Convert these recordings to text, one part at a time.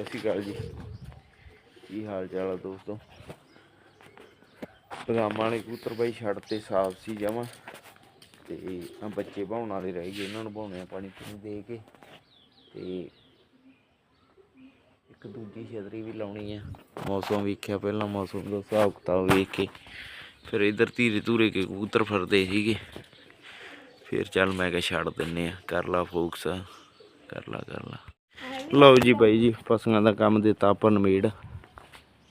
ਸਤਿ ਸ਼੍ਰੀ ਅਕਾਲ ਜੀ। ਕੀ ਹਾਲ ਚਾਲ ਆ ਦੋਸਤੋ? ਪਗਾਮਾਂ ਵਾਲੇ ਕਬੂਤਰ ਬਾਈ ਛੱਡ ਤੇ ਸਾਫ਼ ਸੀ ਜਮਾ। ਤੇ ਆ ਬੱਚੇ ਭਾਉਣ ਵਾਲੇ ਰਹਿ ਗਏ, ਇਹਨਾਂ ਨੂੰ ਭਾਉਣੇ ਆ ਪਾਣੀ ਪੂਣੀ ਦੇ ਕੇ। ਤੇ ਇੱਕ ਦੂਜੀ ਛਤਰੀ ਵੀ ਲਾਉਣੀ ਆ। ਮੌਸਮ ਵੇਖਿਆ ਪਹਿਲਾਂ, ਮੌਸਮ ਦਾ ਹਿਸਾਬ ਕਿਤਾਬ ਵੇਖ ਕੇ। ਫਿਰ ਇਧਰ ਧੀਰੇ ਧੂਰੇ ਕੇ ਕਬੂਤਰ ਫਿਰਦੇ ਸੀਗੇ। ਫਿਰ ਚੱਲ ਮੈਂ ਕਿਹਾ ਛੱਡ ਦਿੰਨੇ ਆ, ਕਰ ਲਾ ਫੋਕਸ, ਕਰ ਲਾ ਕਰ ਲਾ। ਲਓ ਜੀ ਬਾਈ ਜੀ, ਪਸ਼ੂਆਂ ਦਾ ਕੰਮ ਦਿੱਤਾ ਆਪਾਂ ਨਮੇੜ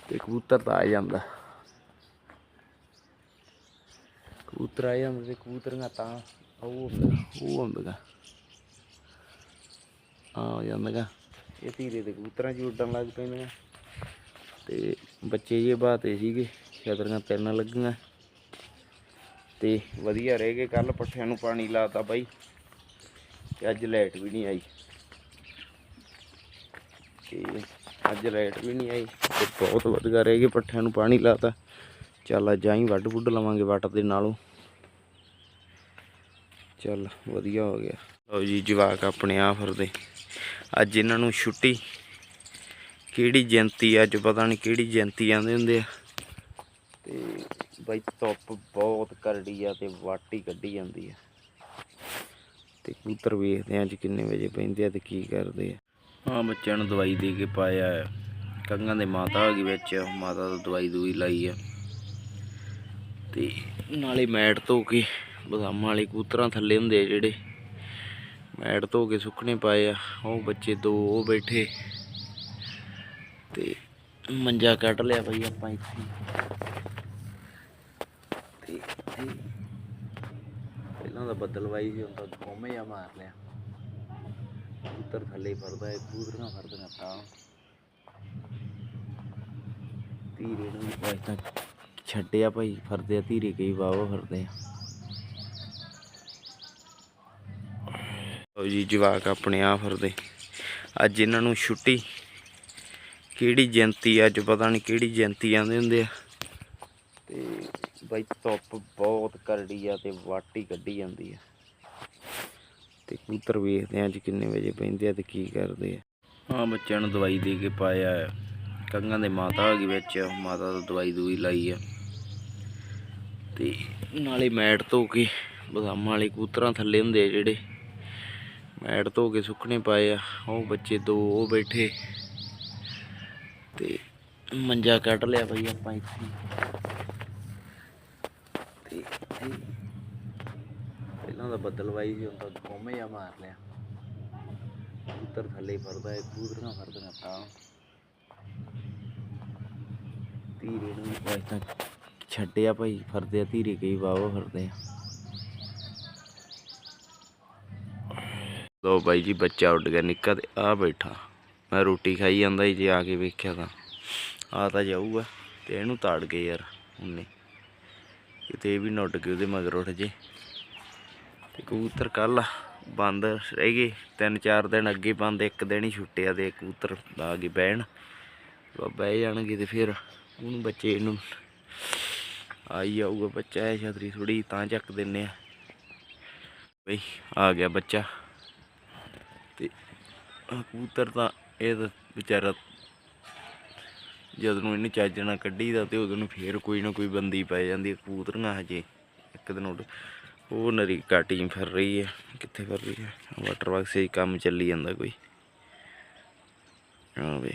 ਤੇ ਕਬੂਤਰ ਤਾਂ ਆ ਜਾਂਦਾ। ਕਬੂਤਰ ਆ ਜਾਂਦਾ ਤੇ ਕਬੂਤਰੀਆਂ ਤਾਂ ਉਹ ਹੁੰਦਾ, ਉਹ ਹੁੰਦਾਗਾ। ਆ ਜਾਂਦਾਗਾ। ਇਹ ਧੀਰੇ ਦੇ ਕਬੂਤਰਾਂ 'ਚ ਉੱਡਣ ਲੱਗ ਪੈਂਦੀਆਂ। ਤੇ ਬੱਚੇ ਜੇ ਬਾਤੇ ਸੀਗੇ, ਛਤਰੀਆਂ ਤਿੰਨ ਲੱਗੀਆਂ। ਤੇ ਵਧੀਆ ਰਹਿ ਗਏ ਕੱਲ ਪੱਠਿਆਂ ਨੂੰ ਪਾਣੀ ਲਾਤਾ ਬਾਈ। ਤੇ ਅੱਜ ਲਾਈਟ ਵੀ ਨਹੀਂ ਆਈ। ਤੇ ਅੱਜ ਲਾਈਟ ਵੀ ਨਹੀਂ ਆਈ, ਤੇ ਬਹੁਤ ਵਧੀਆ ਰਹਿ ਗਏ ਪੱਠਿਆਂ ਨੂੰ ਪਾਣੀ ਲਾਤਾ ਚੱਲ ਅੱਜ ਆਈ ਵੱਢ ਵੁੱਢ ਲਵਾਂਗੇ ਵੱਟ ਦੇ ਨਾਲੋਂ। ਚੱਲ ਵਧੀਆ ਹੋ ਗਿਆ। ਲਓ ਜੀ, ਜਵਾਕ ਆਪਣੇ ਆ ਫਿਰਦੇ। ਅੱਜ ਇਹਨਾਂ ਨੂੰ ਛੁੱਟੀ। ਕਿਹੜੀ ਜਯੰਤੀ ਅੱਜ ਪਤਾ ਨਹੀਂ ਕਿਹੜੀ ਜਯੰਤੀ ਆਂਦੇ ਹੁੰਦੇ ਆ। ਤੇ ਬਾਈ ਧੁੱਪ ਬਹੁਤ ਕਰੜੀ ਆ ਤੇ ਵਾਟੀ ਕੱਢੀ ਜਾਂਦੀ ਆ। ਤੇ ਕਬੂਤਰ ਵੇਖਦੇ ਆ ਅੱਜ ਕਿੰਨੇ ਵਜੇ ਪੈਂਦੇ ਆ ਤੇ ਕੀ ਕਰਦੇ ਆ। ਹਾਂ ਬੱਚਿਆਂ ਨੂੰ ਦਵਾਈ ਦੇ ਕੇ ਪਾਇਆ ਆ ਕੰਗਾਂ ਦੇ ਮਾਤਾ ਆ ਗਈ ਵਿੱਚ ਮਾਤਾ ਤੋਂ ਦਵਾਈ ਦੂਈ ਲਾਈ ਆ। ਤੇ ਨਾਲੇ ਮੈਟ ਧੋ ਕੇ, ਬਦਾਮਾਂ ਵਾਲੇ ਕੂਤਰਾਂ ਥੱਲੇ ਹੁੰਦੇ ਆ ਜਿਹੜੇ। ਮੈਟ ਧੋ ਕੇ ਸੁੱਕਣੇ ਪਾਏ ਆ, ਉਹ ਬੱਚੇ ਦੋ, ਉਹ ਬੈਠੇ। ਤੇ ਮੰਜਾ ਕੱਢ ਲਿਆ ਬਈ ਆਪਾਂ ਇੱਥੇ। ਤੇ ਇਹ ਪਹਿਲਾਂ ਤਾਂ ਬੱਦਲਵਾਈ ਸੀ, ਹੁਣ ਤਾਂ ਕੋਮੇ ਆ ਮਾਰ ਲਿਆ। ਕਬੂਤਰ ਥੱਲੇ ਫਰਦਾ ਹੈ ਕਬੂਤਰੀਆਂ ਫਰਦੀਆਂ ਤਾਂ ਧੀਰੇ ਨੂੰ ਵੀ ਤਾਂ ਛੱਡਿਆ ਭਾਈ ਫਰਦੇ ਆ ਧੀਰੇ ਕਈ ਵਾਵਾ ਫਰਦੇ ਆ। ਲਓ ਜੀ, ਜਵਾਕ ਆਪਣੇ ਆ ਫਰਦੇ ਅੱਜ ਇਹਨਾਂ ਨੂੰ ਛੁੱਟੀ। ਕਿਹੜੀ ਜਯੰਤੀ ਅੱਜ ਪਤਾ ਨਹੀਂ ਕਿਹੜੀ ਜਯੰਤੀ ਆਂਦੇ ਹੁੰਦੇ ਆ। ਤੇ ਬਾਈ, ਧੁੱਪ ਬਹੁਤ ਕਰੜੀ ਆ ਤੇ ਵਾਟੀ ਕੱਢੀ ਜਾਂਦੀ ਆ। ਤੇ ਕਬੂਤਰ ਵੇਖਦੇ ਆ ਅੱਜ ਕਿੰਨੇ ਵਜੇ ਪੈਂਦੇ ਆ ਤੇ ਕੀ ਕਰਦੇ ਆ। ਹਾਂ ਬੱਚਿਆਂ ਨੂੰ ਦਵਾਈ ਦੇ ਕੇ ਪਾਇਆ ਆ। ਕੰਗਾਂ ਦੇ ਮਾਤਾ ਆ ਗਈ ਵਿੱਚ, ਮਾਤਾ ਤੋਂ ਦਵਾਈ ਦੂਈ ਲਾਈ ਆ। ਤੇ ਨਾਲੇ ਮੈਟ ਧੋ ਕੇ ਬਦਾਮਾਂ ਵਾਲੇ ਕਬੂਤਰਾਂ ਥੱਲੇ ਹੁੰਦੇ ਆ ਜਿਹੜੇ। ਮੈਟ ਧੋ ਕੇ ਸੁੱਕਣੇ ਪਾਏ ਆ। ਉਹ ਬੱਚੇ ਦੋ, ਉਹ ਬੈਠੇ। ਤੇ ਮੰਜਾ ਕੱਢ ਲਿਆ ਬਈ ਆਪਾਂ ਇੱਥੇ। ਤੇ ਪਹਿਲਾਂ ਤਾਂ ਬੱਦਲਵਾਈ ਸੀ, ਹੁਣ ਤਾਂ ਕੋਮੇ ਆ ਮਾਰ ਲਿਆ। ਕਬੂਤਰ ਥੱਲੇ ਫਰਦਾ ਹੈ ਕਬੂਤਰੀਆਂ ਫਰਦੀਆਂ ਤਾਂ। ਧੀਰੇ ਨੂੰ ਵੀ ਤਾਂ ਛੱਡਿਆ ਭਾਈ ਫਰਦੇ ਆ ਧੀਰੇ ਕਈ ਵਾਵਾ ਫਰਦੇ ਆ। ਲੋ ਬਾਈ ਜੀ, ਬੱਚਾ ਉੱਡ ਗਿਆ ਨਿੱਕਾ ਤੇ ਆ ਬੈਠਾ। ਮੈਂ ਰੋਟੀ ਖਾਈ ਜਾਂਦਾ ਸੀ, ਜੇ ਆ ਕੇ ਵੇਖਿਆ ਤਾਂ। ਆ ਤਾਂ ਜਾਊਗਾ, ਤੇ ਇਹਨੂੰ ਤਾੜ ਗਏ ਯਾਰ, ਉਹਨੇ। ਕਿਤੇ ਇਹ ਵੀ ਨੁੱਟ ਕੇ ਉਹਦੇ ਮਗਰ ਉੱਠ ਜੇ। ਤੇ ਕਬੂਤਰ ਕੱਲ ਬੰਦ ਰਹਿ ਗਏ, ਤਿੰਨ ਚਾਰ ਦਿਨ ਅੱਗੇ ਬੰਦ, ਇੱਕ ਦਿਨ ਹੀ ਛੁੱਟਿਆ ਤੇ ਕਬੂਤਰ ਆ ਗਏ ਬਹਿਣ। ਬਹਿ ਜਾਣਗੇ ਤੇ ਫਿਰ ਉਹਨੂੰ ਬੱਚੇ ਨੂੰ ਆਈ ਜਾਊਗਾ ਬੱਚਾ ਹੈ ਛਤਰੀ ਥੋੜੀ ਤਾਂ ਚੱਕ ਦਿੰਨੇ ਆ। ਬਈ, ਆ ਗਿਆ ਬੱਚਾ। ਤੇ ਕਬੂਤਰ ਤਾਂ ਇਹ ਤਾਂ ਵਿਚਾਰਾ ਜਦ ਨੂੰ ਇਹਨੂੰ ਕੱਢੀ ਦਾ ਤੇ ਉਦੋਂ ਨੂੰ ਫੇਰ ਕੋਈ ਨਾ ਕੋਈ ਬੰਦੀ ਪੈ ਜਾਂਦੀ ਹੈ ਕਬੂਤਰੀਆਂ ਹਜੇ। ਇੱਕ ਦਿਨ ਉੱਡ ਉਹ ਨਰੀਕਾ ਟੀਮ ਫਿਰ ਰਹੀ ਹੈ। ਕਿੱਥੇ ਫਿਰ ਰਹੀ ਹੈ? ਵਾਟਰ ਵਰਕ 'ਚ ਕੰਮ ਚੱਲੀ ਜਾਂਦਾ ਕੋਈ। ਹਾਂ ਵੇ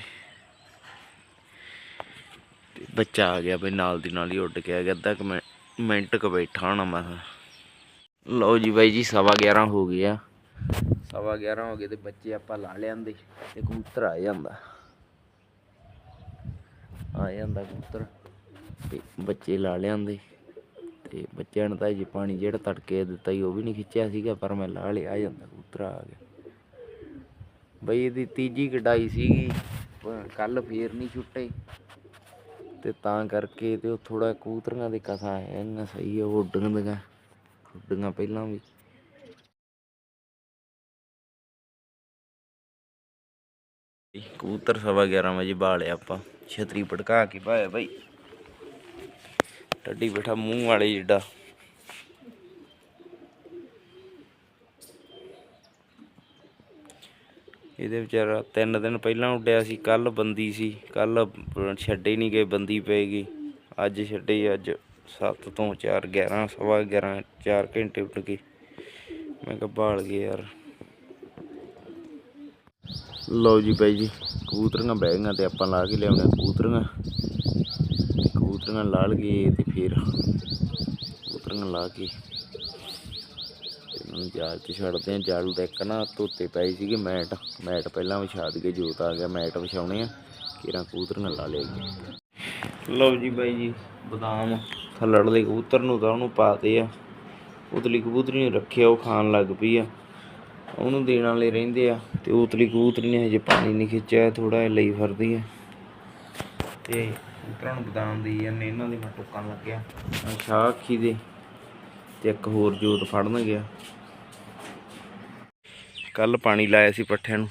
ਬੱਚਾ ਆ ਗਿਆ ਬਈ, ਨਾਲ ਦੀ ਨਾਲ ਹੀ ਉੱਡ ਕੇ ਆ ਗਿਆ। ਅੱਧਾ ਕੁ ਮਿੰ- ਮਿੰਟ ਕ ਬੈਠਾ ਹੋਣਾ ਮੈਂ। ਲਓ ਜੀ ਬਾਈ ਜੀ, ਸਵਾ 11 ਹੋ ਗਿਆ ਸਵਾ 11 ਹੋ ਗਏ ਤੇ ਬੱਚੇ ਆਪਾਂ ਲਾ ਲਿਆਂਦੇ। ਤੇ ਕਬੂਤਰ ਆ ਜਾਂਦਾ। ਆ ਜਾਂਦਾ ਕਬੂਤਰ। ਤੇ ਬੱਚੇ ਲਾ ਲਿਆਂਦੇ। ਤੇ ਬੱਚਿਆਂ ਨੇ ਤਾਂ ਜੀ ਪਾਣੀ ਜਿਹੜਾ ਤੜਕੇ ਦਿੱਤਾ ਸੀ, ਉਹ ਵੀ ਨਹੀਂ ਖਿੱਚਿਆ ਸੀਗਾ, ਪਰ ਮੈਂ ਲਾ ਲਿਆ ਜਾਂਦਾ ਕਬੂਤਰ ਆ ਗਿਆ। ਬਈ ਇਹਦੀ ਤੀਜੀ ਕਢਾਈ ਸੀਗੀ ਕੱਲ ਫੇਰ ਨਹੀਂ ਛੁੱਟੇ। ਤੇ ਤਾਂ ਕਰਕੇ ਤੇ ਉਹ ਥੋੜਾ ਕਬੂਤਰੀਆਂ ਦੇ ਕਸਾ ਹੈ ਨਾ ਸਹੀ ਉਹ ਉੱਡਣ ਦੀਆਂ ਉੱਡੀਆਂ ਪਹਿਲਾਂ ਵੀ। ਕਬੂਤਰ ਸਵਾ 11 ਵਜੇ ਬਾਲਿਆ ਆਪਾਂ, ਛਤਰੀ ਪਟਕਾ ਕੇ ਪਾਇਆ ਬਾਈ। ਟੱਡੀ ਬੈਠਾ ਮੂੰਹ ਵਾਲੇ ਜਿੱਡਾ। ਇਹਦੇ ਵਿਚਾਰਾ ਤਿੰਨ ਦਿਨ ਪਹਿਲਾਂ ਉੱਡਿਆ ਸੀ ਕੱਲ ਬੰਦੀ ਸੀ ਕੱਲ ਛੱਡੇ ਨਹੀਂ ਗਏ, ਬੰਦੀ ਪਏਗੀ ਅੱਜ ਛੱਡੇ, ਅੱਜ 7 ਤੋਂ 4 11 ਸਵਾ 11 4 ਘੰਟੇ ਉੱਡ ਗਏ। ਮੈਂ ਕਿਹਾ ਭਾਲ ਗਏ ਯਾਰ। ਲਓ ਜੀ ਬਾਈ ਜੀ, ਕਬੂਤਰੀਆਂ ਬਹਿ ਗਈਆਂ ਤੇ ਆਪਾਂ ਲਾ ਕੇ ਲਿਆਉਣੇ ਕਬੂਤਰੀਆਂ। ਤੇ ਲਾ ਲਈਏ ਤੇ ਫਿਰ ਕਬੂਤਰੀਆਂ ਲਾ ਕੇ ਤੇ ਜਾਲ 'ਚ ਛੱਡਦੇ ਆ। ਜਾਲ ਦਾ ਇੱਕ ਨਾ ਧੋਤੇ ਪਏ ਸੀਗੇ ਮੈਟ। ਮੈਟ ਪਹਿਲਾਂ ਵਿਛਾ ਦਈਏ, ਜੋਤ ਆ ਗਿਆ ਮੈਟ ਵਿਛਾਉਣੇ ਆ, ਕਿਰਾਂ ਕਬੂਤਰੀਆਂ ਲਾ ਲਿਆਈਏ ਲਓ ਜੀ ਬਾਈ ਜੀ, ਬਦਾਮ। ਥੱਲੜ ਦੇ ਕਬੂਤਰ ਨੂੰ ਤਾਂ ਉਹਨੂੰ ਪਾਤੇ ਆ। ਉਤਲੀ ਕਬੂਤਰੀ ਨੂੰ ਰੱਖਿਆ, ਉਹ ਖਾਣ ਲੱਗ ਪਈ ਆ। ਉਹਨੂੰ ਦੇਣ ਵਾਲੇ ਰਹਿੰਦੇ ਆ ਤੇ ਉਤਲੀ ਕਬੂਤਰੀ ਨੇ ਹਜੇ ਪਾਣੀ ਨਹੀਂ ਖਿੱਚਿਆ ਥੋੜਾ ਜਿਹਾ ਲਈ ਫਰਦੀ ਆ। ਤੇ ਕਬੂਤਰਾਂ ਨੂੰ ਬਦਾਮ ਦੇਈ ਜਾਂਦੇ ਇਹਨਾਂ ਦੇ ਮੈਂ ਟੋਕਣ ਲੱਗਿਆ। ਆਹ ਅੱਖੀ ਦੇ। ਤੇ ਇੱਕ ਹੋਰ ਜੋਤ ਫੜਨ ਗਿਆ। ਕੱਲ ਪਾਣੀ ਲਾਇਆ ਸੀ ਪੱਠਿਆਂ ਨੂੰ।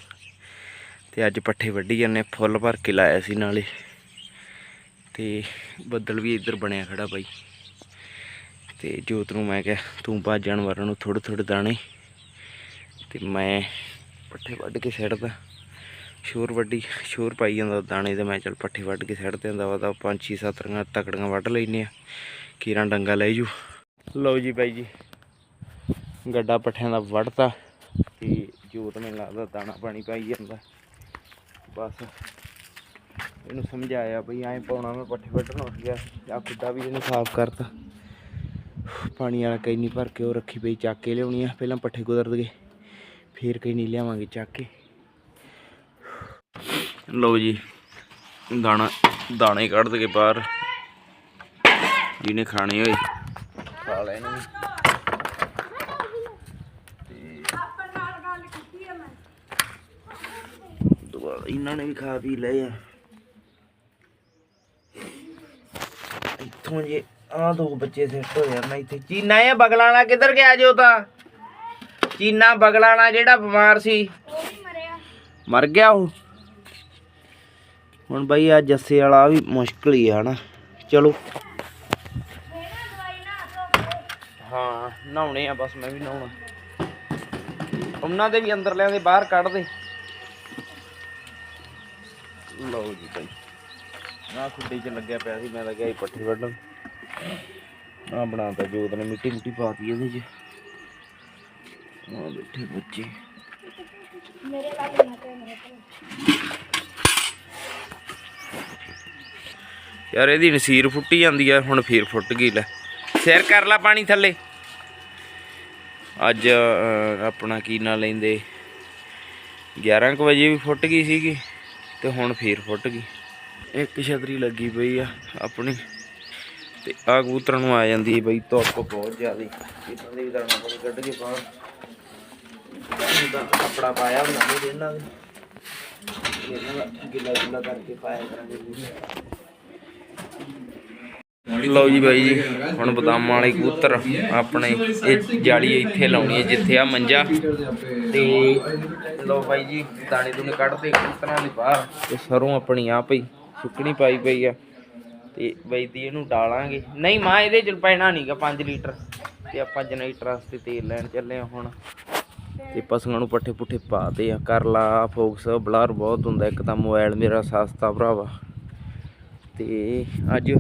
ਤੇ ਅੱਜ ਪੱਠੇ ਵੱਢੀ ਜਾਂਦੇ ਫੁੱਲ ਭਰ ਕੇ ਲਾਇਆ ਸੀ ਨਾਲੇ। ਤੇ ਬੱਦਲ ਵੀ ਇੱਧਰ ਬਣਿਆ ਖੜਾ ਬਾਈ। ਤੇ ਜੋਤ ਨੂੰ ਮੈਂ ਕਿਹਾ, ਤੂੰ ਭੱਜ ਜਾਨਵਰਾਂ ਨੂੰ ਥੋੜੇ ਥੋੜੇ ਦਾਣੇ। ਤੇ ਮੈਂ ਪੱਠੇ ਵੱਢ ਕੇ ਸਿੱਟਦਾ। ਸ਼ੋਰ ਵੱਡੀ, ਸ਼ੋਰ ਪਾਈ ਜਾਂਦਾ ਦਾਣੇ ਤੇ ਮੈਂ ਚੱਲ ਪੱਠੇ ਵੱਢ ਕੇ ਸਿੱਟ ਦਿੰਦਾ ਵਾ, ਤਾਂ ਪੰਜ ਛੇ ਸੱਤ ਰੀਆਂ ਤਕੜੀਆਂ ਵੱਢ ਲੈਨੇ ਆ ਕੀਰਾਂ ਡੰਗਾ ਲੈ ਜੂ ਲਓ ਜੀ ਬਾਈ ਜੀ, ਗੱਡਾ ਪੱਠਿਆਂ ਦਾ ਵੱਢਤਾ ਤੇ ਜੋਤ ਮੈਨੂੰ ਲੱਗਦਾ ਦਾਣਾ ਪਾਣੀ ਪਾਈ ਜਾਂਦਾ। ਬਸ, ਇਹਨੂੰ ਸਮਝਾਇਆ ਬਈ ਐਂ ਪਾਉਣਾ ਮੈਂ ਪੱਠੇ ਵੱਢਣ ਉੱਠ ਗਿਆ ਆ ਖੁੱਡਾ ਵੀ ਇਹਨੂੰ ਸਾਫ਼ ਕਰਤਾ। ਪਾਣੀ ਵਾਲਾ ਕਈ ਨਹੀਂ ਭਰ ਕੇ ਉਹ ਰੱਖੀ ਪਈ, ਚੱਕ ਕੇ ਲਿਆਉਣੀ ਆ, ਪਹਿਲਾਂ ਪੱਠੇ ਕੁਦਰ ਗਏ, ਫੇਰ ਕਈ ਨਹੀਂ ਲਿਆਵਾਂਗੇ, ਚੱਕ ਕੇ। ਲਓ ਜੀ ਦਾਣਾ ਦਾਣੇ ਕੱਢ ਦਗੇ ਬਾਹਰ। ਜਿਹਨੇ ਖਾਣੇ ਹੋਏ ਖਾ ਲੈ ਇਹਨੂੰ ਦੁਬਾਰਾ ਇਹਨਾਂ ਨੇ ਵੀ ਖਾ ਪੀ ਲਏ ਆ। ਇੱਥੋਂ ਜੇ ਆ ਦੋ ਬੱਚੇ ਸੈੱਟ ਹੋ ਜਾਣ ਇੱਥੇ ਚੀਨਾ ਇਹ ਬਗਲਾਣਾ ਕਿੱਧਰ ਗਿਆ ਜੋ ਤਾਂ? ਚੀਨਾ ਬਗਲਾਣਾ ਜਿਹੜਾ ਬਿਮਾਰ ਸੀ। ਮਰ ਗਿਆ ਉਹ? ਹੁਣ ਬਈ ਆ ਜੱਸੇ ਵਾਲਾ ਵੀ ਮੁਸ਼ਕਲ ਹੀ ਆ ਹਨਾ। ਚਲੋ। ਹਾਂ, ਨਹਾਉਣੇ ਆ ਬਸ ਮੈਂ ਵੀ ਨਹਾਉਣਾ। ਉਹਨਾਂ ਦੇ ਵੀ ਅੰਦਰ ਲਿਆਂਦੇ, ਬਾਹਰ ਕੱਢ ਦੇ। ਲਓ ਜੀ ਭਾਈ ਨਾ ਖੁੱਡੇ 'ਚ ਲੱਗਿਆ ਪਿਆ ਸੀ, ਮੈਂ ਤਾਂ ਗਿਆ ਸੀ ਪੱਠੇ ਵੱਢਣ। ਆ ਬਣਾਤਾ ਜੋਤ ਨੇ, ਮਿੱਟੀ ਮਿੱਟੀ ਪਾਤੀ ਇਹਦੇ 'ਚ। ਆ ਬੈਠੇ ਬੱਚੇ। ਯਾਰ ਇਹਦੀ ਨਸੀਰ ਫੁੱਟੀ ਜਾਂਦੀ ਆ, ਹੁਣ ਫੇਰ ਫੁੱਟ ਗਈ ਲੈ। ਸਿਰ ਕਰ ਲਾ ਪਾਣੀ ਥੱਲੇ। ਅੱਜ ਆਪਣਾ ਕੀ ਨਾ ਲੈਂਦੇ? 11 ਕੁ ਵਜੇ ਵੀ ਫੁੱਟ ਗਈ ਸੀਗੀ ਤੇ ਹੁਣ ਫੇਰ ਫੁੱਟ ਗਈ। ਇੱਕ ਛਤਰੀ ਲੱਗੀ ਪਈ ਆ ਆਪਣੀ ਤੇ ਆ ਕਬੂਤਰਾਂ ਨੂੰ ਆ ਜਾਂਦੀ ਹੈ ਬਈ, ਧੁੱਪ ਬਹੁਤ ਜ਼ਿਆਦੀ। ਇਹਨਾਂ ਦੇ ਦਾਣਾ ਪਾਣੀ ਕੱਢ ਕੇ ਬਾਹਰ ਇਹਦਾ ਕੱਪੜਾ ਪਾਇਆ ਹੁੰਦਾ ਇਹਨਾਂ ਦੇ ਇਹਨਾਂ ਦਾ ਗਿੱਲਾ ਗਿੱਲਾ ਕਰਕੇ ਪਾਇਆ ਕਰਾਂਗੇ। ਲਓ ਜੀ ਬਾਈ ਜੀ, ਹੁਣ ਬਦਾਮਾਂ ਵਾਲੇ ਕਬੂਤਰ ਆਪਣੇ ਇਹ ਜਾਲੀ ਇੱਥੇ ਲਾਉਣੀ ਹੈ, ਜਿੱਥੇ ਆ ਮੰਜਾ। ਤੇ ਲਓ ਬਾਈ ਜੀ, ਦਾਣੇ ਦੂਣੇ ਕੱਢਦੇ, ਕਬੂਤਰਾਂ ਦੇ ਬਾਹਰ। ਤੇ ਸਰੋਂ ਆਪਣੀ ਆ ਪਈ ਸੁੱਕਣੀ ਪਾਈ ਪਈ ਆ। ਤੇ ਬਾਈ ਦੀ ਇਹਨੂੰ ਡਾਲਾਂਗੇ। ਨਹੀਂ, ਮਾਂ, ਇਹਦੇ ਚ ਪੈਣਾ ਨਹੀਂਗਾ 5 ਲੀਟਰ। ਤੇ ਆਪਾਂ ਜਨਰੇਟਰ ਵਾਸਤੇ ਤੇਲ ਲੈਣ ਚੱਲੇ ਆ ਹੁਣ। ਤੇ ਪਸ਼ੂਆਂ ਨੂੰ ਪੱਠੇ ਪੁੱਠੇ ਪਾਤੇ ਆ। ਕਰ ਲਾ ਫੋਕਸ, ਬਲਰ ਬਹੁਤ ਹੁੰਦਾ, ਇੱਕ ਤਾਂ ਮੋਬਾਈਲ ਮੇਰਾ ਸਸਤਾ ਭਰਾਵਾ। ਤੇ ਅੱਜ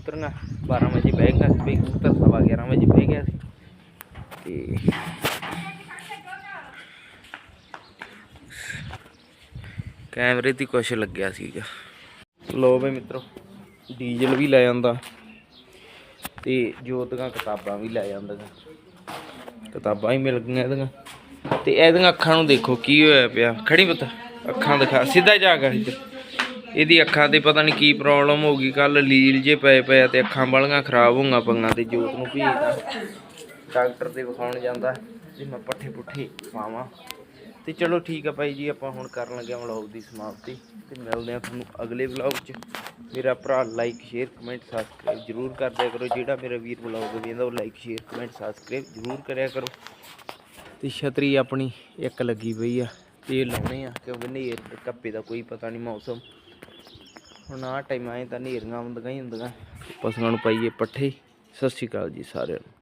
ਕਬੂਤਰੀਆਂ 12 ਵਜੇ ਬਹਿ ਗਿਆ ਸੀ ਬਈ, ਕਬੂਤਰ ਸਵਾ 11 ਵਜੇ ਬਹਿ ਗਿਆ ਸੀ। ਤੇ ਕੈਮਰੇ ਦੀ ਕੁਛ ਲੱਗਿਆ ਸੀਗਾ। ਲੋ ਬਈ ਮਿੱਤਰੋ, ਡੀਜ਼ਲ ਵੀ ਲੈ ਜਾਂਦਾ ਤੇ ਜੋਤੀਆਂ ਕਿਤਾਬਾਂ ਵੀ ਲੈ ਜਾਂਦਾ ਗਾ। ਕਿਤਾਬਾਂ ਹੀ ਮਿਲ ਗਈਆਂ ਇਹਦੀਆਂ। ਤੇ ਇਹਦੀਆਂ ਅੱਖਾਂ ਨੂੰ ਦੇਖੋ ਕੀ ਹੋਇਆ ਪਿਆ। ਖੜੀ ਪੁੱਤ, ਅੱਖਾਂ ਦਿਖਾ, ਸਿੱਧਾ ਜਾ ਕੇ ਇੱਧਰ। ਇਹਦੀ ਅੱਖਾਂ ਤੇ ਪਤਾ ਨਹੀਂ ਕੀ ਪ੍ਰੋਬਲਮ ਹੋ ਗਈ ਕੱਲ ਲੀਲ ਜੇ ਪਏ ਪਏ ਆ ਤੇ ਅੱਖਾਂ ਵਾਲੀਆਂ ਖਰਾਬ ਹੋਈਆਂ ਪੰਗਾਂ ਤੇ ਜੋਤ ਨੂੰ ਭੇਜਦਾ ਡਾਕਟਰ ਦੇ ਵਿਖਾਉਣ ਜਾਂਦਾ ਤੇ ਮੈਂ ਪੱਠੇ ਪੁੱਠੇ ਪਾਵਾਂ। ਤੇ ਚਲੋ ਠੀਕ ਆ ਭਾਈ ਜੀ, ਆਪਾਂ ਹੁਣ ਕਰਨ ਲੱਗੇ ਵਲੌਗ ਦੀ ਸਮਾਪਤੀ ਤੇ ਮਿਲਦੇ ਆ ਤੁਹਾਨੂੰ ਅਗਲੇ ਵਲੌਗ 'ਚ। ਮੇਰਾ ਭਰਾ ਲਾਈਕ ਸ਼ੇਅਰ ਕਮੈਂਟ ਸਬਸਕ੍ਰਾਈਬ ਜਰੂਰ ਕਰ ਦਿਆ ਕਰੋ। ਜਿਹੜਾ ਮੇਰਾ ਵੀਰ ਵਲੌਗ ਵੇਖਦਾ ਉਹ ਲਾਈਕ ਸ਼ੇਅਰ ਕਮੈਂਟ ਸਬਸਕ੍ਰਾਈਬ ਜਰੂਰ ਕਰਿਆ ਕਰੋ। ਤੇ ਛਤਰੀ ਆਪਣੀ ਇੱਕ ਲੱਗੀ ਪਈ ਆ ਤੇ ਲਾਉਣੇ ਆ ਕਿਉਂਕਿ ਨੇਰ ਕੱਪੇ ਦਾ ਕੋਈ ਪਤਾ ਨਹੀਂ ਮੌਸਮ। ਹੁਣ ਆਹ ਟਾਈਮਾਂ ਆਏ ਤਾਂ ਨੇਰੀਆਂ ਹੁੰਦੀਆਂ ਹੀ ਹੁੰਦੀਆਂ। ਪਸ਼ੂਆਂ ਨੂੰ ਪਾਈਏ ਪੱਠੇ ਸਤਿ ਸ਼੍ਰੀ ਅਕਾਲ ਜੀ ਸਾਰਿਆਂ ਨੂੰ।